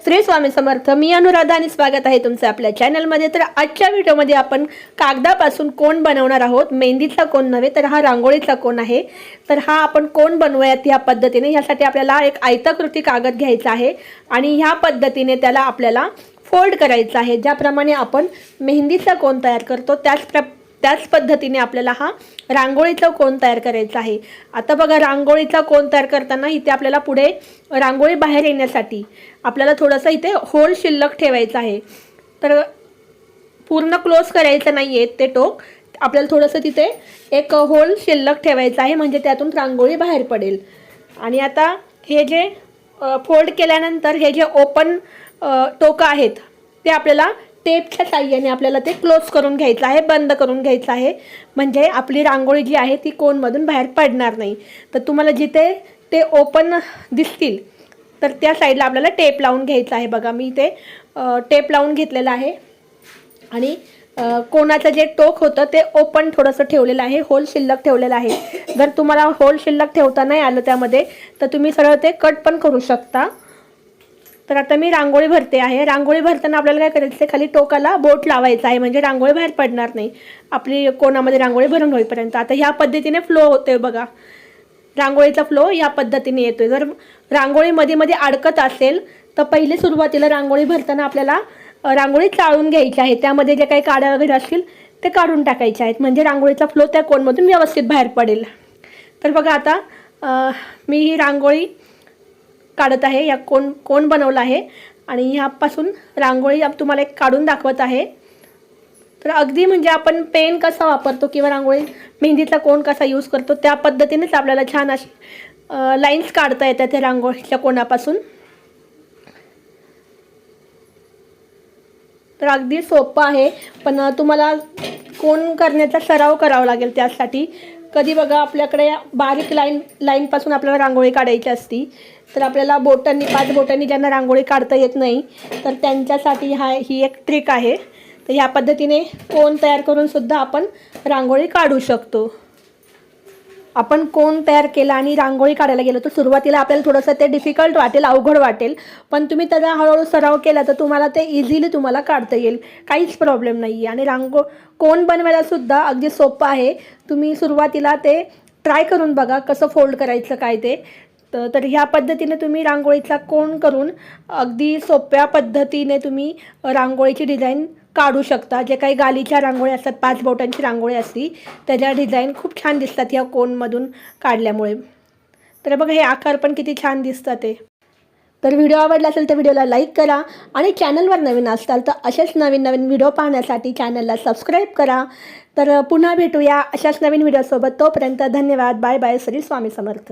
श्री स्वामी समर्थ मी अनुराधा आणि स्वागत आहे तुमचं आपल्या चॅनलमध्ये तर आजच्या व्हिडिओमध्ये आपण कागदापासून कोण बनवणार आहोत? मेहंदीचा कोण नव्हे तर हा रांगोळीचा कोण आहे? तर हा आपण कोण बनवूयात ह्या पद्धतीने? ह्यासाठी आपल्याला एक आयताकृती कागद घ्यायचा आहे आणि ह्या पद्धतीने त्याला आपल्याला फोल्ड करायचं आहे. ज्याप्रमाणे आपण मेहंदीचा कोण तयार करतो त्याच प्र त्याच पद्धतीने आपल्याला हा रांगोळीचा कोण तयार करायचा आहे. आता बघा रांगोळीचा कोण तयार करताना इथे आपल्याला पुढे रांगोळी बाहेर येण्यासाठी आपल्याला थोडंसं इथे होल शिल्लक ठेवायचं आहे. तर पूर्ण क्लोज करायचं नाही आहेत ते टोक. आपल्याला थोडंसं तिथे एक होल शिल्लक ठेवायचं आहे म्हणजे त्यातून रांगोळी बाहेर पडेल. आणि आता हे जे फोल्ड केल्यानंतर हे जे ओपन टोकं आहेत ते आपल्याला टेपच्या साह्याने आपल्याला ते क्लोज करून घ्यायचं आहे बंद करून घ्यायचं आहे. म्हणजे आपली रांगोळी जी आहे ती कोनमधून बाहेर पडणार नाही. तर तुम्हाला जिथे ते ओपन दिसतील तर त्या साईडला आपल्याला टेप लावून घ्यायचं आहे. बघा मी इथे टेप लावून घेतलेलं आहे. आणि कोणाचं जे टोक होतं ते ओपन थोडंसं ठेवलेलं आहे. होल शिल्लक ठेवलेलं आहे. जर तुम्हाला होल शिल्लक ठेवता नाही आलं त्यामध्ये तर तुम्ही सरळ ते कट पण करू शकता. तर आता मी रांगोळी भरते आहे. रांगोळी भरताना आपल्याला काय करायचं आहे खाली टोकाला बोट लावायचं आहे. म्हणजे रांगोळी बाहेर पडणार नाही. आपली कोणामध्ये रांगोळी भरून होईपर्यंत. आता ह्या पद्धतीने फ्लो होतोय बघा. रांगोळीचा फ्लो या पद्धतीने येतोय. जर रांगोळी मध्ये मध्ये अडकत असेल तर पहिले सुरुवातीला रांगोळी भरताना आपल्याला रांगोळी चाळून घ्यायची आहे. त्यामध्ये जे काही काड्या वगैरे असतील ते काढून टाकायचे आहेत. म्हणजे रांगोळीचा फ्लो त्या कोणमधून व्यवस्थित बाहेर पडेल. तर बघा आता मी ही रांगोळी काढत आहे या कोण कोण बनवला आहे? आणि ह्यापासून रांगोळी तुम्हाला एक काढून दाखवत आहे. तर अगदी म्हणजे आपण पेन कसा वापरतो किंवा रांगोळी मेहंदीचा कोण कसा यूज करतो त्या पद्धतीनेच आपल्याला छान अशी लाईन्स काढता येतात त्या रांगोळीच्या कोणापासून. तर अगदी सोपं आहे पण तुम्हाला कोण करण्याचा सराव करावा लागेल त्यासाठी. कधी बघा आपल्याकडे बारीक लाईन लाईनपासून आपल्याला रांगोळी काढायची असती तर आपल्याला बोटांनी पाच बोटांनी ज्यांना रांगोळी काढता येत नाही तर त्यांच्यासाठी हा ही एक ट्रिक आहे. तर ह्या पद्धतीने कोण तयार करूनसुद्धा आपण रांगोळी काढू शकतो. आपण कोण तयार केला आणि रांगोळी काढायला गेलो तर सुरुवातीला आपल्याला थोडंसं ते डिफिकल्ट वाटेल अवघड वाटेल. पण तुम्ही त्याचा हळूहळू सराव केला तर तुम्हाला ते इझिली तुम्हाला काढता येईल. काहीच प्रॉब्लेम नाही आहे आणि रांगो कोण बनवायला सुद्धा अगदी सोपं आहे. तुम्ही सुरुवातीला ते ट्राय करून बघा कसं फोल्ड करायचं काय ते. तर तर ह्या पद्धतीने तुम्ही रांगोळीचा कोण करून अगदी सोप्या पद्धतीने तुम्ही रांगोळीची डिझाईन काढू शकता. जे काही गालीच्या रांगोळी असतात पाच बोटांची रांगोळी असती त्याच्या डिझाईन खूप छान दिसतात ह्या कोनमधून काढल्यामुळे. तर बघा हे आकार पण किती छान दिसतात ते. तर व्हिडिओ आवडला असेल तर व्हिडिओला लाईक करा आणि चॅनलवर नवीन असाल तर असेच नवीन नवीन व्हिडिओ पाहण्यासाठी चॅनलला सबस्क्राईब करा. तर पुन्हा भेटूया अशाच नवीन व्हिडिओसोबत तोपर्यंत धन्यवाद. Bye bye Shri Swami Samarth.